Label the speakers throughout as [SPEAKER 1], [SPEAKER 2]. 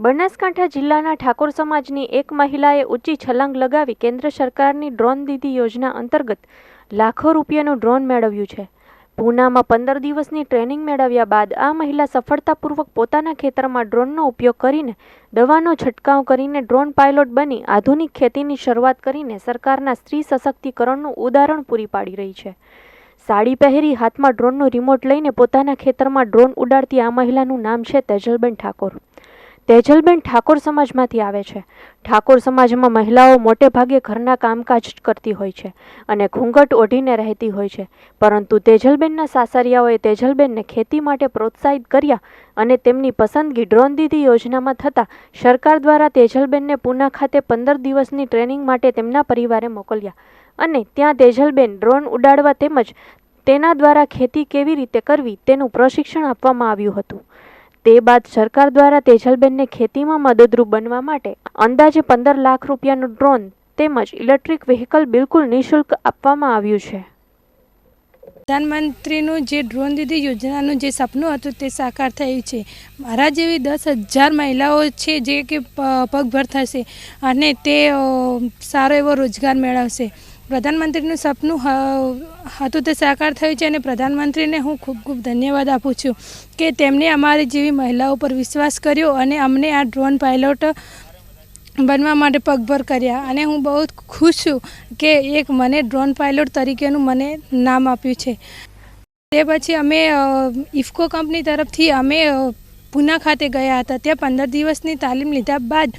[SPEAKER 1] બનાસકાંઠા જિલ્લાના ઠાકોર સમાજની એક મહિલાએ ઊંચી છલાંગ લગાવી કેન્દ્ર સરકારની ડ્રોન દીદી યોજના અંતર્ગત લાખો રૂપિયાનું ડ્રોન મેળવ્યું છે. પૂનામાં પંદર દિવસની ટ્રેનિંગ મેળવ્યા બાદ આ મહિલા સફળતાપૂર્વક પોતાના ખેતરમાં ડ્રોનનો ઉપયોગ કરીને દવાનો છંટકાવ કરીને ડ્રોન પાયલોટ બની આધુનિક ખેતીની શરૂઆત કરીને સરકારના સ્ત્રી સશક્તિકરણનું ઉદાહરણ પૂરી પાડી રહી છે. સાડી પહેરી હાથમાં ડ્રોનનું રિમોટ લઈને પોતાના ખેતરમાં ડ્રોન ઉડાડતી આ મહિલાનું નામ છે તેજલબેન ઠાકોર. તેજલબેન ઠાકોર સમાજમાંથી આવે છે. ઠાકોર સમાજમાં મહિલાઓ મોટે ભાગે ઘરના કામકાજ કરતી હોય છે અને ઘૂંઘટ ઓઢીને રહેતી હોય છે. પરંતુ તેજલબેનના સાસરિયાઓએ તેજલબેનને ખેતી માટે પ્રોત્સાહિત કર્યા અને તેમની પસંદગી ડ્રોન દીદી યોજનામાં થતાં સરકાર દ્વારા તેજલબેનને પૂના ખાતે પંદર દિવસની ટ્રેનિંગ માટે તેમના પરિવારે મોકલ્યા અને ત્યાં તેજલબેન ડ્રોન ઉડાડવા તેમજ તેના દ્વારા ખેતી કેવી રીતે કરવી તેનું પ્રશિક્ષણ આપવામાં આવ્યું હતું. તે બાદ સરકાર દ્વારા તેજલબેનને ખેતીમાં મદદરૂપ બનવા માટે અંદાજે પંદર લાખ રૂપિયાનું ડ્રોન તેમજ ઇલેક્ટ્રિક વ્હીકલ બિલકુલ નિઃશુલ્ક આપવામાં આવ્યું છે.
[SPEAKER 2] પ્રધાનમંત્રીનું જે ડ્રોન દીદી યોજનાનું જે સપનું હતું તે સાકાર થયું છે. મારા જેવી દસ હજાર મહિલાઓ છે જે કે પગભર થશે અને તે સારો એવો રોજગાર મેળવશે. પ્રધાનમંત્રીનું સપનું હતું તે સાકાર થયું છે અને પ્રધાનમંત્રીને હું ખૂબ ખૂબ ધન્યવાદ આપું છું કે તેમણે અમારી જેવી મહિલાઓ પર વિશ્વાસ કર્યો અને અમને આ ડ્રોન પાયલોટ બનવા માટે પગભર કર્યા. અને હું બહુ ખુશ છું કે એક મને ડ્રોન પાયલોટ તરીકેનું મને નામ આપ્યું છે. તે પછી અમે ઇફકો કંપની તરફથી અમે પૂના ખાતે ગયા હતા. ત્યાં પંદર દિવસની તાલીમ લીધા બાદ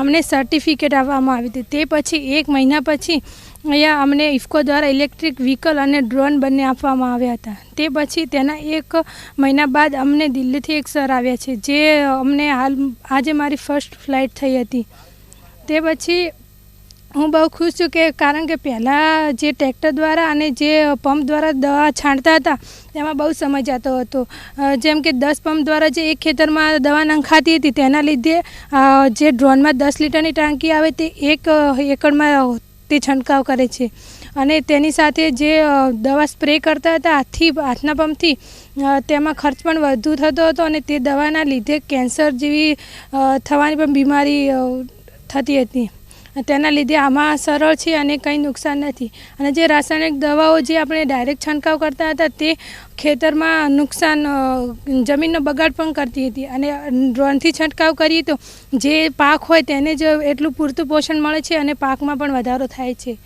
[SPEAKER 2] અમને સર્ટિફિકેટ આપવામાં આવી હતી. તે પછી એક મહિના પછી અહીંયા અમને ઇફકો દ્વારા ઇલેક્ટ્રિક વ્હીકલ અને ડ્રોન બંને આપવામાં આવ્યા હતા. તે પછી તેના એક મહિના બાદ અમને દિલ્હીથી એક સર આવ્યા છે, જે અમને હાલ, આજે મારી ફર્સ્ટ ફ્લાઇટ થઈ હતી. તે પછી હું બહુ ખુશ છું કે, કારણ કે પહેલાં જે ટ્રેક્ટર દ્વારા અને જે પંપ દ્વારા દવા છાંટતા હતા, તેમાં બહુ સમય જતો હતો. જેમ કે દસ પંપ દ્વારા જે એક ખેતરમાં દવા નંખાતી હતી, તેના લીધે જે ડ્રોનમાં દસ લીટરની ટાંકી આવે, તે એક એકડમાં તે છંટકાવ કરે છે. અને તેની સાથે જે દવા સ્પ્રે કરતા હતા, હાથથી, હાથના પંપથી તેમાં ખર્ચ પણ વધુ થતો હતો અને તે દવાના લીધે કેન્સર જેવી થવાની પણ બીમારી થતી હતી. તેના લીધે આમાં સરળ છે અને કંઈ નુકસાન નથી. અને જે રાસાયણિક દવાઓ જે આપણે ડાયરેક્ટ છંટકાવ કરતા હતા, તે ખેતરમાં નુકસાન જમીનનો બગાડ પણ કરતી હતી. અને ડ્રોનથી છંટકાવ કરીએ તો જે પાક હોય તેને જ એટલું પૂરતું પોષણ મળે છે અને પાકમાં પણ વધારો થાય છે.